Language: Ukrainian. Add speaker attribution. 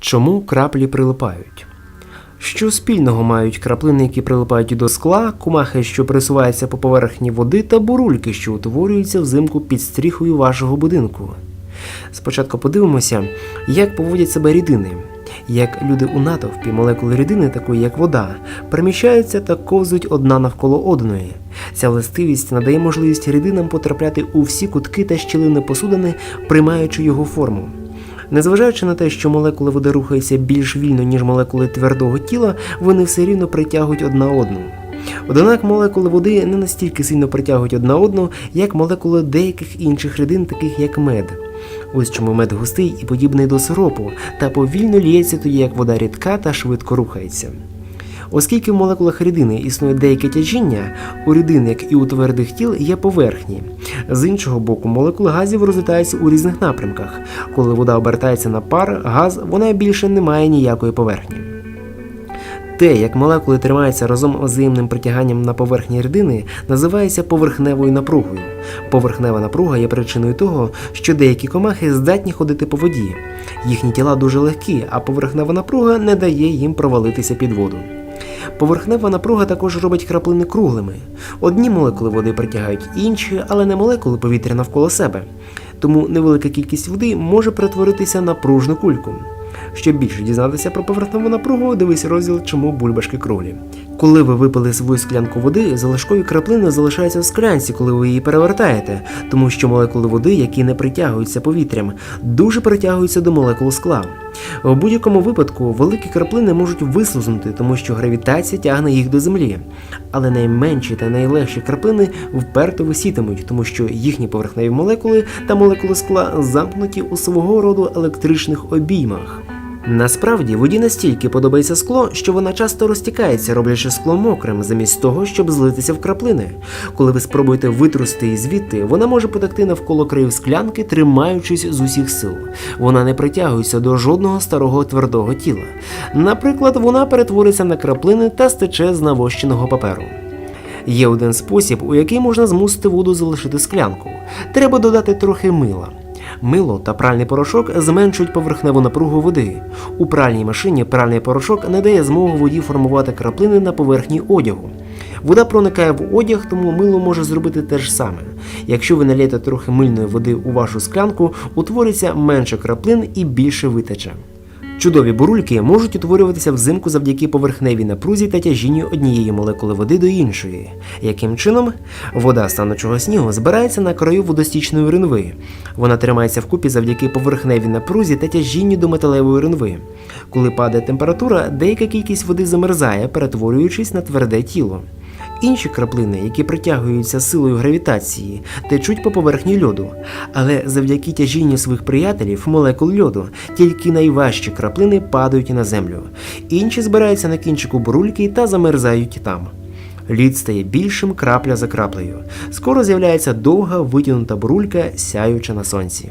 Speaker 1: Чому краплі прилипають? Що спільного мають краплини, які прилипають до скла, кумахи, що присуваються по поверхні води, та бурульки, що утворюються взимку під стріхою вашого будинку? Спочатку подивимося, як поводять себе рідини. Як люди у натовпі, молекули рідини, такої як вода, переміщаються та ковзуть одна навколо одної. Ця властивість надає можливість рідинам потрапляти у всі кутки та щілини посудини, приймаючи його форму. Незважаючи на те, що молекули води рухаються більш вільно, ніж молекули твердого тіла, вони все рівно притягують одна одну. Однак молекули води не настільки сильно притягують одна одну, як молекули деяких інших рідин, таких як мед. Ось чому мед густий і подібний до сиропу, та повільно ліється тоді, як вода рідка та швидко рухається. Оскільки в молекулах рідини існує деяке тяжіння, у рідин, як і у твердих тіл, є поверхні. З іншого боку, молекули газів розлітаються у різних напрямках. Коли вода обертається на пар, газ, вона більше не має ніякої поверхні. Те, як молекули тримаються разом взаємним притяганням на поверхні рідини, називається поверхневою напругою. Поверхнева напруга є причиною того, що деякі комахи здатні ходити по воді. Їхні тіла дуже легкі, а поверхнева напруга не дає їм провалитися під воду. Поверхнева напруга також робить краплини круглими. Одні молекули води притягають інші, але не молекули повітря навколо себе. Тому невелика кількість води може перетворитися на пружну кульку. Щоб більше дізнатися про поверхневу напругу, дивись розділ Чому бульбашки круглі. Коли ви випили свою склянку води, залишкові краплини залишаються в склянці, коли ви її перевертаєте, тому що молекули води, які не притягуються повітрям, дуже притягуються до молекул скла. В будь-якому випадку великі краплини можуть вислизнути, тому що гравітація тягне їх до землі. Але найменші та найлегші краплини вперто висітимуть, тому що їхні поверхневі молекули та молекули скла замкнуті у свого роду електричних обіймах. Насправді воді настільки подобається скло, що вона часто розтікається, роблячи скло мокрим, замість того, щоб злитися в краплини. Коли ви спробуєте витрусти її звідти, вона може потекти навколо країв склянки, тримаючись з усіх сил. Вона не притягується до жодного старого твердого тіла. Наприклад, вона перетвориться на краплини та стече з навощеного паперу. Є один спосіб, у який можна змусити воду залишити склянку. Треба додати трохи мила. Мило та пральний порошок зменшують поверхневу напругу води. У пральній машині пральний порошок не дає змогу воді формувати краплини на поверхні одягу. Вода проникає в одяг, тому мило може зробити те ж саме. Якщо ви налієте трохи мильної води у вашу склянку, утвориться менше краплин і більше витече. Чудові бурульки можуть утворюватися взимку завдяки поверхневій напрузі та тяжінню однієї молекули води до іншої. Яким чином? Вода з танучого снігу збирається на краю водостічної ринви. Вона тримається вкупі завдяки поверхневій напрузі та тяжінню до металевої ринви. Коли падає температура, деяка кількість води замерзає, перетворюючись на тверде тіло. Інші краплини, які притягуються силою гравітації, течуть по поверхні льоду, але завдяки тяжінню своїх приятелів, молекул льоду, тільки найважчі краплини падають на землю. Інші збираються на кінчику бурульки та замерзають там. Лід стає більшим крапля за краплею. Скоро з'являється довга витягнута бурулька, сяюча на сонці.